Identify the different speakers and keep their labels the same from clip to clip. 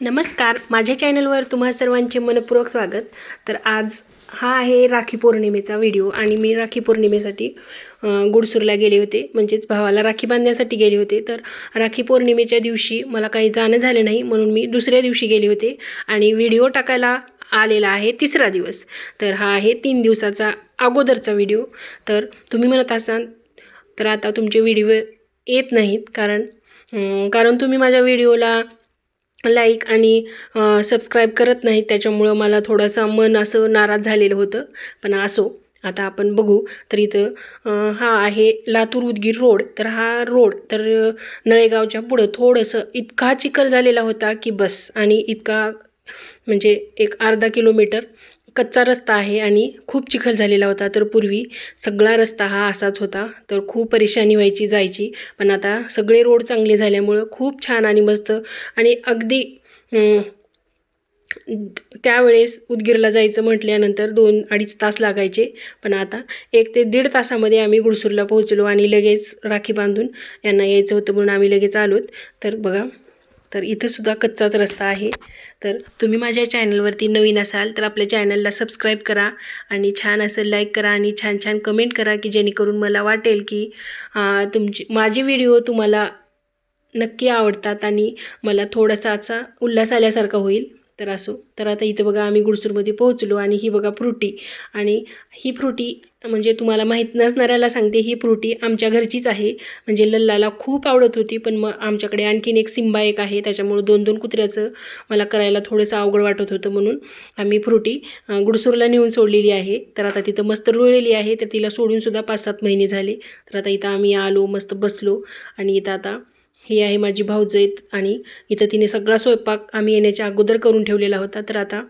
Speaker 1: नमस्कार माझ्या चॅनलवर तुम्हा सर्वांचे मनपूर्वक स्वागत. तर आज हा आहे राखी पौर्णिमेचा व्हिडिओ आणि मी राखी पौर्णिमेसाठी गुडसूरला गेले होते. म्हणजेच भावाला राखी बांधण्यासाठी गेले होते. तर राखी पौर्णिमेच्या दिवशी मला काही जाणं झालं नाही म्हणून मी दुसऱ्या दिवशी गेले होते आणि व्हिडिओ टाकायला आलेला आहे तिसरा दिवस. तर हा आहे तीन दिवसाचा अगोदरचा व्हिडिओ. तर तुम्ही म्हणत असाल तर आता तुमचे व्हिडिओ येत नाहीत कारण कारण तुम्ही माझ्या व्हिडिओला लाईक आणि सबस्क्राईब करत नाहीत. त्याच्यामुळं मला थोडंसं मन असं नाराज झालेलं होतं. पण असो आता आपण बघू. तर इथं हा आहे लातूर उदगीर रोड. तर हा रोड तर नळेगावच्या पुढं थोडंसं इतका चिखल झालेला होता की बस. आणि इतका म्हणजे एक अर्धा किलोमीटर कच्चा रस्ता आहे आणि खूप चिखल झालेला होता. तर पूर्वी सगळा रस्ता हा असाच होता. तर खूप परेशानी व्हायची जायची. पण आता सगळे रोड चांगले झाल्यामुळं खूप छान आणि मस्त आणि अगदी त्यावेळेस उदगीरला जायचं म्हटल्यानंतर दोन अडीच तास लागायचे. पण आता एक ते दीड तासामध्ये आम्ही गुडसूरला पोहोचलो आणि लगेच राखी बांधून यांना यायचं होतं म्हणून आम्ही लगेच आलोत. तर बघा तर इथंसुद्धा कच्चाच रस्ता आहे. तर तुम्ही माझ्या चॅनलवरती नवीन असाल तर आपल्या चॅनलला सबस्क्राईब करा आणि छान असं लाईक करा आणि छान छान कमेंट करा की जेणेकरून मला वाटेल की तुमची माझे व्हिडिओ तुम्हाला नक्की आवडतात आणि मला थोडासा असा उल्हास आल्यासारखा होईल. तर असो. तर आता इथं बघा आम्ही गुडसूरमध्ये पोहोचलो आणि ही बघा फ्रुटी. आणि ही फ्रुटी म्हणजे तुम्हाला माहीत नसणाऱ्याला सांगते ही फ्रुटी आमच्या घरचीच आहे. म्हणजे लल्लाला खूप आवडत होती पण मग आमच्याकडे आणखीन एक सिंबा एक आहे. त्याच्यामुळं दोन दोन कुत्र्याचं मला करायला थोडंसं अवघड वाटत होतं म्हणून आम्ही फ्रुटी गुडसूरला नेऊन सोडलेली आहे. तर आता तिथं मस्त रुळलेली आहे तर तिला सोडूनसुद्धा पाच सात महिने झाले. तर आता इथं आम्ही आलो मस्त बसलो. आणि इथं आता ही आहे माझी भाऊजईत आणि इथं तिने सगळा स्वयंपाक आम्ही येण्याच्या अगोदर करून ठेवलेला होता. तर आता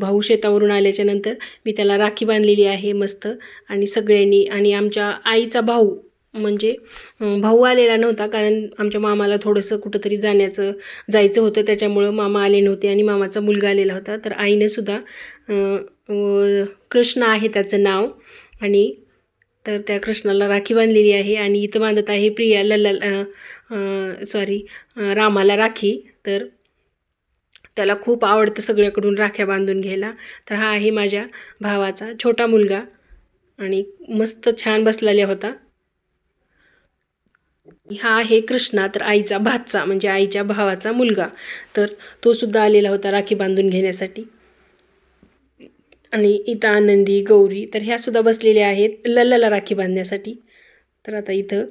Speaker 1: भाऊ शेतावरून आल्याच्यानंतर मी त्याला राखी बांधलेली आहे मस्त आणि सगळ्यांनी आणि आमच्या आईचा भाऊ म्हणजे भाऊ आलेला नव्हता कारण आमच्या मामाला थोडंसं कुठंतरी जाण्याचं जायचं होतं. त्याच्यामुळं मामा आले नव्हते आणि मामाचा मुलगा आलेला होता. तर आईने सुद्धा कृष्ण आहे त्याचं नाव आणि तर त्या कृष्णाला राखी बांधलेली आहे आणि इथं बांधत आहे प्रिया लला सॉरी रामाला राखी. तर त्याला खूप आवडतं सगळ्याकडून राख्या बांधून घ्यायला. तर हा आहे माझ्या भावाचा छोटा मुलगा आणि मस्त छान बसलेला होता. हा आहे कृष्णा तर आईचा भातचा म्हणजे आईच्या भावाचा मुलगा. तर तो सुद्धा आलेला होता राखी बांधून घेण्यासाठी. आणि इथं आनंदी गौरी तर ह्यासुद्धा बसलेल्या आहेत लल्लाला राखी बांधण्यासाठी. तर आता इथं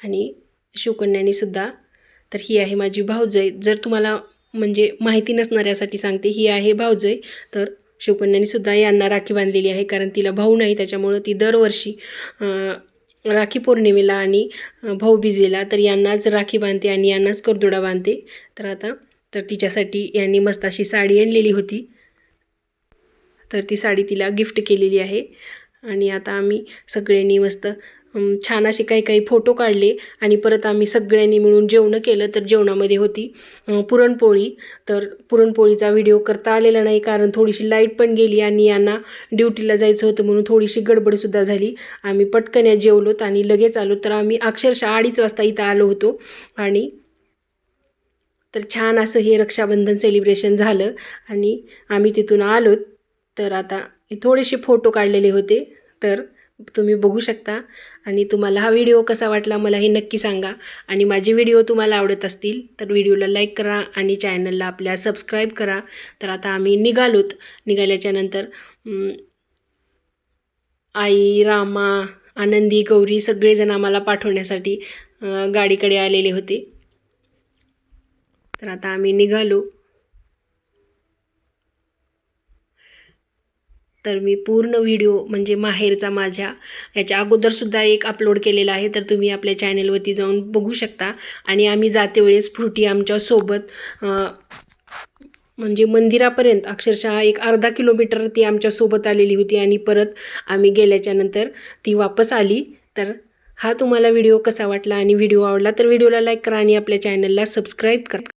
Speaker 1: आणि शिवकन्यानी सुद्धा तर ही आहे माझी भाऊजय. जर तुम्हाला म्हणजे माहिती नसणाऱ्यासाठी सांगते ही आहे भाऊजय. तर शिवकन्यानी सुद्धा यांना राखी बांधलेली आहे कारण तिला भाऊ नाही त्याच्यामुळं ती दरवर्षी राखी पौर्णिमेला आणि भाऊबीजेला तर यांनाच राखी बांधते आणि यांनाच करदोडा बांधते. तर आता तर तिच्यासाठी यांनी मस्त अशी साडी आणलेली होती. तर ती साडी तिला गिफ्ट केलेली आहे. आणि आता आम्ही सगळ्यांनी मस्त छान असे काही काही फोटो काढले आणि परत आम्ही सगळ्यांनी मिळून जेवणं केलं तर जेवणामध्ये होती पुरणपोळी. तर पुरणपोळीचा व्हिडिओ करता आलेला नाही कारण थोडीशी लाइट पण गेली आणि यांना ड्युटीला जायचं होतं म्हणून थोडीशी गडबडसुद्धा झाली. आम्ही पटकन जेवलोत आणि लगेच आलो. तर आम्ही अक्षरशः अडीच वाजता इथं आलो होतो आणि तर छान असं हे रक्षाबंधन सेलिब्रेशन झालं आणि आम्ही तिथून आलोत. तर आता थोडेसे फोटो काढलेले होते तर तुम्ही बघू शकता. आणि तुम्हाला हा व्हिडिओ कसा वाटला मला हे नक्की सांगा. आणि माझे व्हिडिओ तुम्हाला आवडत असतील तर व्हिडिओला लाईक करा आणि चॅनलला आपल्या सबस्क्राईब करा. तर आता आम्ही निघालोत. निघाल्याच्या नंतर आई रामा आनंदी गौरी सगळेजण आम्हाला पाठवण्यासाठी गाडीकडे आलेले होते. तर आता आम्ही निघालो. तर मी पूर्ण व्हिडिओ म्हणजे माहेरचा माझ्या याच्या अगोदरसुद्धा एक अपलोड केलेला आहे तर तुम्ही आपल्या चॅनेलवरती जाऊन बघू शकता. आणि आम्ही जाते वेळेस फ्रुटी आमच्यासोबत म्हणजे मंदिरापर्यंत अक्षरशः एक अर्धा किलोमीटर ती आमच्यासोबत आलेली होती आणि परत आम्ही गेल्याच्यानंतर ती वापस आली. तर हा तुम्हाला व्हिडिओ कसा वाटला आणि व्हिडिओ आवडला तर व्हिडिओला लाईक करा आणि आपल्या चॅनलला सबस्क्राईब करा.